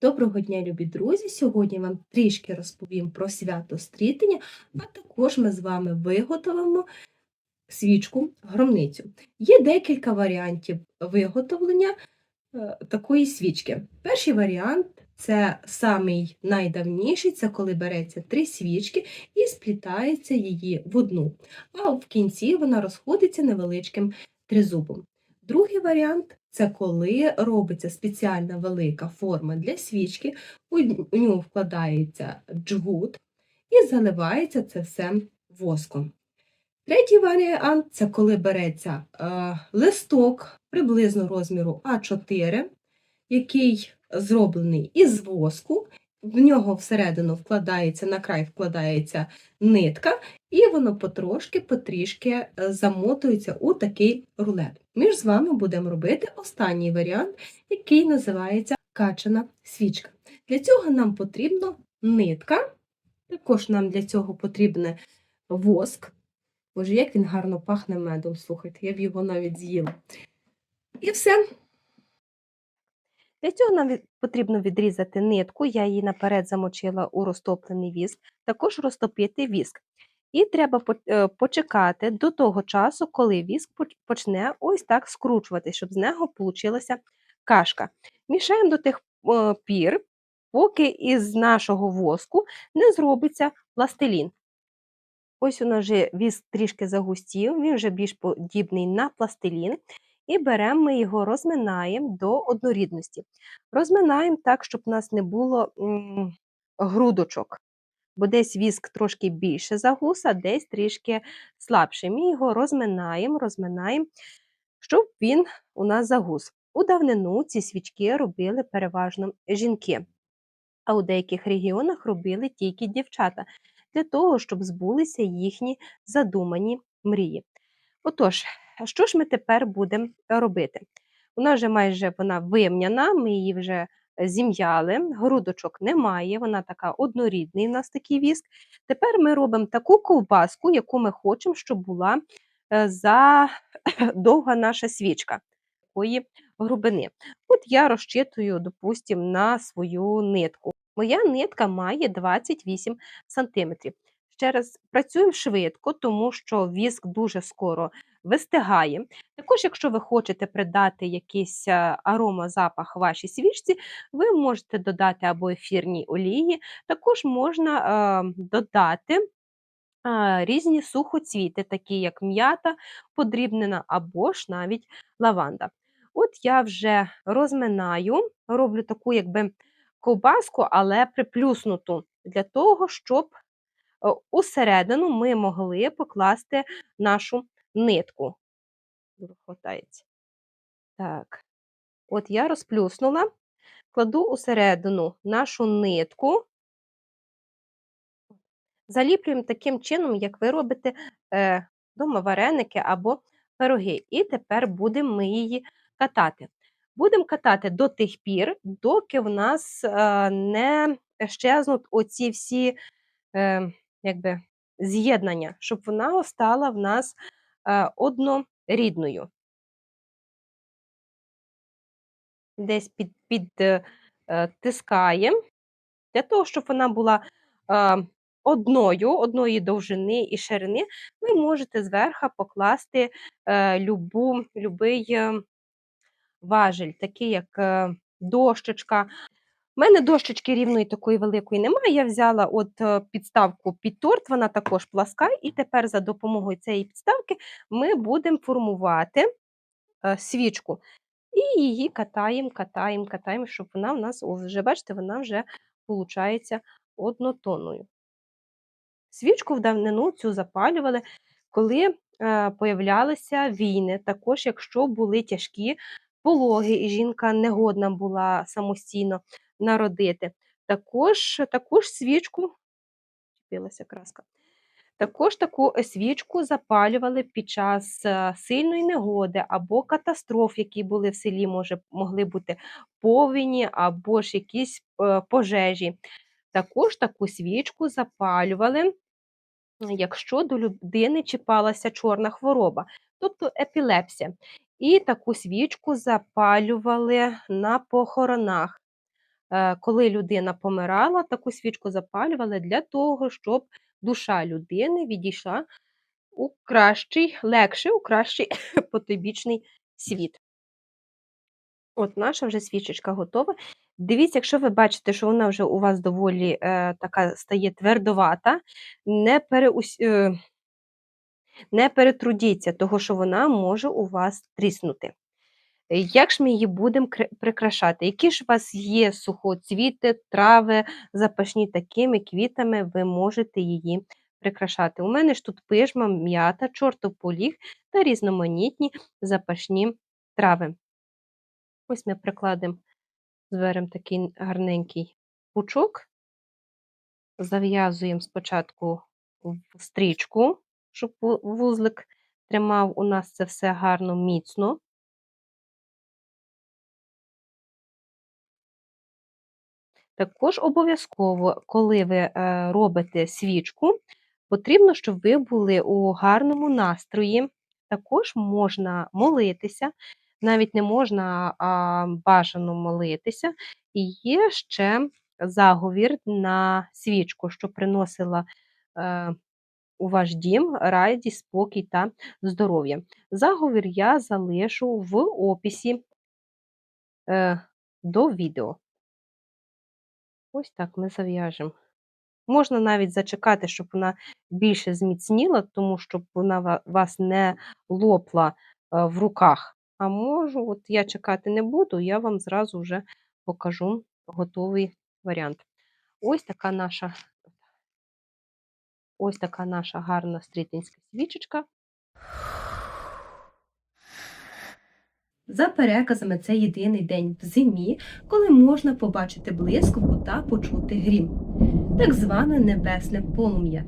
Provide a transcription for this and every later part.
Доброго дня, любі друзі! Сьогодні вам трішки розповім про свято стрітення, а також ми з вами виготовимо свічку громницю. Є декілька варіантів виготовлення е, такої свічки. Перший варіант це самий найдавніший, це коли береться три свічки і сплітається її в одну, а в кінці вона розходиться невеличким тризубом. Другий варіант це коли робиться спеціальна велика форма для свічки, у нього вкладається джгут і заливається це все воском. Третій варіант це коли береться е, листок приблизно розміру А4, який зроблений із воску, в нього всередину вкладається, на край вкладається нитка, і воно потрошки, потрішки е, замотується у такий рулет. Ми ж з вами будемо робити останній варіант, який називається качана свічка. Для цього нам потрібна нитка, також нам для цього потрібен воск. Боже, як він гарно пахне медом, слухайте, я б його навіть з'їла. І все. Для цього нам потрібно відрізати нитку, я її наперед замочила у розтоплений віск, також розтопити віск. І треба е, почекати до того часу, коли віск почне ось так скручувати, щоб з нього получилася кашка. Мішаємо до тих пір, поки із нашого воску не зробиться пластилін. Ось у нас вже віск трішки загустів, він вже більш подібний на пластилін. І беремо ми його, розминаємо до однорідності. Розминаємо так, щоб у нас не було грудочок, бо десь віск трошки більше загус, а десь трішки слабший. Ми його розминаємо, розминаємо, щоб він у нас загус. У давнину ці свічки робили переважно жінки, а у деяких регіонах робили тільки дівчата, для того, щоб збулися їхні задумані мрії. Отож, що ж ми тепер будемо робити? Вона вже майже вона вимняна, ми її вже зім'яли, грудочок немає, вона така однорідний у нас такий віск. Тепер ми робимо таку ковбаску, яку ми хочемо, щоб була е, за довга наша свічка такої грубини. От я розчитую, допустимо, на свою нитку. Моя нитка має 28 см. Ще раз працюємо швидко, тому що віск дуже скоро вистигає. Також, якщо ви хочете придати якийсь е, аромазапах вашій свічці, ви можете додати або ефірні олії, також можна е, додати різні сухоцвіти, такі як м'ята подрібнена або ж навіть лаванда. От я вже розминаю, роблю таку якби ковбаску, але приплюснуту, для того, щоб е, усередину ми могли покласти нашу нитку. Хватається. Так, от я розплюснула, кладу усередину нашу нитку, заліплюємо таким чином, як ви робите е, вдома вареники або пироги. І тепер будемо ми її катати. Будемо катати до тих пір, доки в нас е, не щезнуть оці всі е, якби, з'єднання, щоб вона стала в нас однорідною. Десь під, під, е, е, для того, щоб вона була е, одною, одної довжини і ширини, ви можете зверху покласти е, любу, любий е, важель, такий як е, дощечка. У мене дощечки рівної такої великої немає. Я взяла от е, підставку під торт, вона також пласка, і тепер за допомогою цієї підставки ми будемо формувати е, свічку. І її катаємо, катаємо, катаємо, щоб вона в нас, вже бачите, вона вже виходить однотонною. Свічку в давнину цю запалювали, коли е, появлялися війни, також якщо були тяжкі пологи, і жінка не годна була самостійно народити. Також таку свічку, чіпилася краска, також таку свічку запалювали під час е, сильної негоди або катастроф, які були в селі, може, могли бути повені або ж якісь е, пожежі. Також таку свічку запалювали якщо до людини чіпалася чорна хвороба, тобто епілепсія. І таку свічку запалювали на похоронах. Е, коли людина помирала, таку свічку запалювали для того, щоб душа людини відійшла у кращий, легший, у кращий потойбічний світ. От наша вже свічечка готова. Дивіться, якщо ви бачите, що вона вже у вас доволі е, така стає твердовата, не, переус... е, не перетрудіться, того що вона може у вас тріснути. Як ж ми її будемо прикрашати? Які ж у вас є сухоцвіти, трави, запашні такими квітами ви можете її прикрашати? У мене ж тут пижма, м'ята, чортополіг та різноманітні запашні трави. Ось ми прикладемо, зберемо такий гарненький пучок, зав'язуємо спочатку в стрічку, щоб вузлик тримав у нас це все гарно міцно. Також обов'язково, коли ви е, робите свічку, потрібно, щоб ви були у гарному настрої. Також можна молитися, навіть не можна, а бажано молитися. І є ще заговір на свічку, що приносила е, у ваш дім радість, спокій та здоров'я. Заговір я залишу в описі е, до відео. Ось так ми зав'яжемо. Можна навіть зачекати, щоб вона більше зміцніла, тому щоб вона вас не лопла е, в руках. А можу, от я чекати не буду, я вам зразу вже покажу готовий варіант. Ось така наша, ось така наша гарна стрітинська свічечка. За переказами, це єдиний день в зимі, коли можна побачити блискавку та почути грім, так зване небесне полум'я.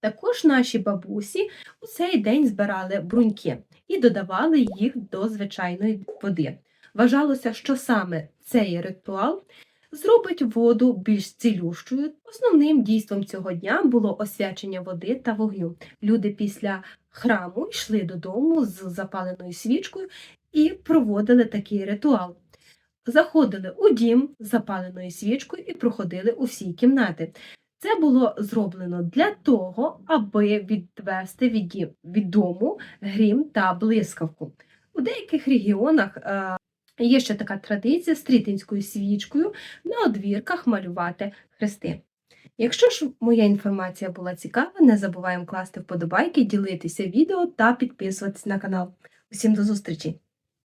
Також наші бабусі у цей день збирали бруньки і додавали їх до звичайної води. Вважалося, що саме цей ритуал зробить воду більш цілющою. Основним дійством цього дня було освячення води та вогню. Люди після храму йшли додому з запаленою свічкою і проводили такий ритуал. Заходили у дім з запаленою свічкою і проходили усі кімнати. Це було зроблено для того, аби відвести від, від дому грім та блискавку. У деяких регіонах е, є ще така традиція з трітинською свічкою на одвірках малювати хрести. Якщо ж моя інформація була цікава, не забуваємо класти вподобайки, ділитися відео та підписуватись на канал. Усім до зустрічі!